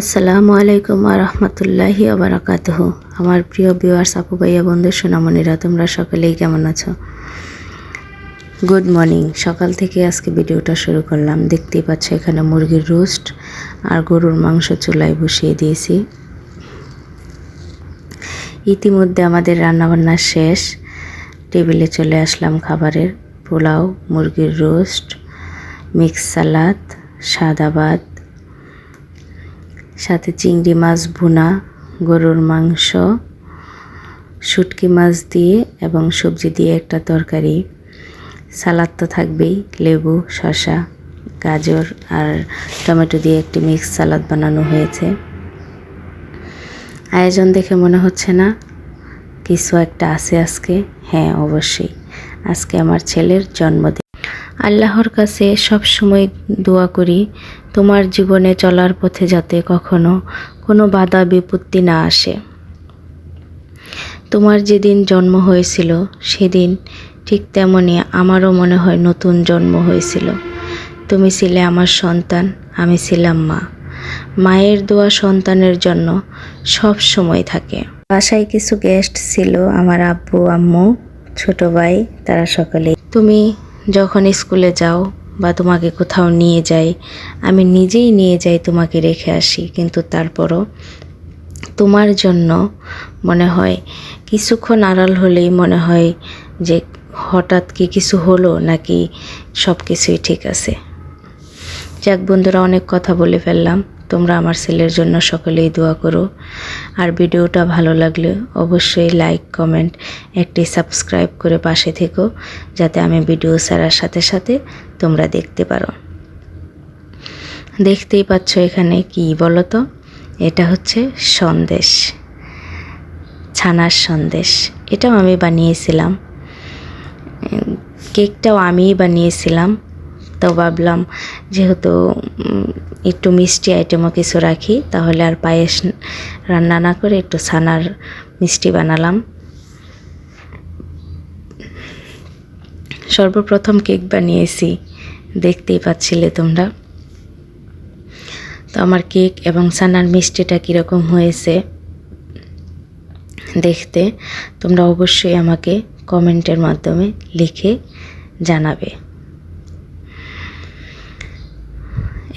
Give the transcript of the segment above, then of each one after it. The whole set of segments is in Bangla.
আসসালামু আলাইকুম রহমতুল্লাহি আবরাকাতহ আমার প্রিয় বিওয়ার্স আপু ভাইয়া, বন্ধু, সোনামণিরা, তোমরা সকলেই কেমন আছো? গুড মর্নিং সকাল থেকে আজকে ভিডিওটা শুরু করলাম। দেখতেই পাচ্ছ এখানে মুরগির রোস্ট আর গরুর মাংস চুলায় বসিয়ে দিয়েছি। ইতিমধ্যে আমাদের রান্নাবান্না শেষ। টেবিলে চলে আসলাম খাবারের পোলাও, মুরগির রোস্ট, মিক্স সালাদ, সাদা ভাত সাথে চিংড়ি মাছ ভুনা, গরুর মাংস, শুটকি মাছ দিয়ে এবং সবজি দিয়ে একটা তরকারি। সালাদ তো থাকবেই, লেবু, শসা, গাজর আর টমেটো দিয়ে একটি মিক্স সালাদ বানানো হয়েছে। আয়োজন দেখে মনে হচ্ছে না কিছু একটা আছে আজকে? হ্যাঁ অবশ্যই। আজকে আমার ছেলের জন্মদিন। আল্লাহর কাছে সব সময় দোয়া করি, তোমার জীবনে চলার পথে যাতে কখনো কোনো বাধা বিপত্তি না আসে। তোমার যেদিন জন্ম হয়েছিল, সেদিন ঠিক তেমনই আমারও মনে হয় নতুন জন্ম হয়েছিল। তুমি ছিলে আমার সন্তান, আমি ছিলাম মা। মায়ের দোয়া সন্তানের জন্য সব সময় থাকে। বাসায় কিছু গেস্ট ছিল, আমার আব্বু, আম্মু, ছোট ভাই, তারা সকলে তুমি যখন স্কুলে যাও বা তোমাকে কোথাও নিয়ে যাই, আমি নিজেই নিয়ে যাই তোমাকে রেখে আসি। কিন্তু তারপরও তোমার জন্য মনে হয় কিছুক্ষণ আড়াল হলেই মনে হয় যে হঠাৎ কি কিছু হলো নাকি সব কিছুই ঠিক আছে। যাক বন্ধুরা, অনেক কথা বলে ফেললাম। তোমরা আমার ছেলের জন্য সকলেই দোয়া করো। আর ভিডিওটা ভালো লাগলে অবশ্যই লাইক, কমেন্ট, একটি সাবস্ক্রাইব করে পাশে থেকো, যাতে আমি ভিডিও ছাড়ার সাথে সাথে তোমরা দেখতে পারো। দেখতেই পাচ্ছ এখানে কি বলো তো এটা হচ্ছে সন্দেশ। ছানার সন্দেশ। এটাও আমি বানিয়েছিলাম। কেকটাও আমিই বানিয়েছিলাম। তো ভাবলাম যেহেতু একটু মিষ্টি আইটেমও কিছু রাখি, তাহলে আর পায়েস রান্না না করে একটু ছানার মিষ্টি বানালাম। সর্বপ্রথম কেক বানিয়েছি, দেখতেই পাচ্ছিলে তোমরা। তো আমার কেক এবং ছানার মিষ্টিটা কীরকম হয়েছে, দেখতে তোমরা অবশ্যই আমাকে কমেন্টের মাধ্যমে লিখে জানাবে।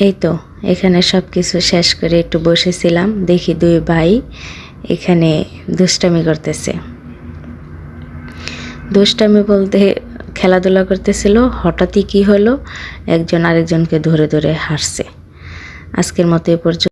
এই তো, এখানে সব কিছু শেষ করে একটু বসেছিলাম, দেখি দুই ভাই এখানে দুষ্টামি করতেছে। দুষ্টামি বলতে খেলাধুলা করতেছিল, হঠাৎই কি হলো, একজন আরেকজনকে ধরে ধরে হাসছে আজকের মতো এ পর্যন্ত।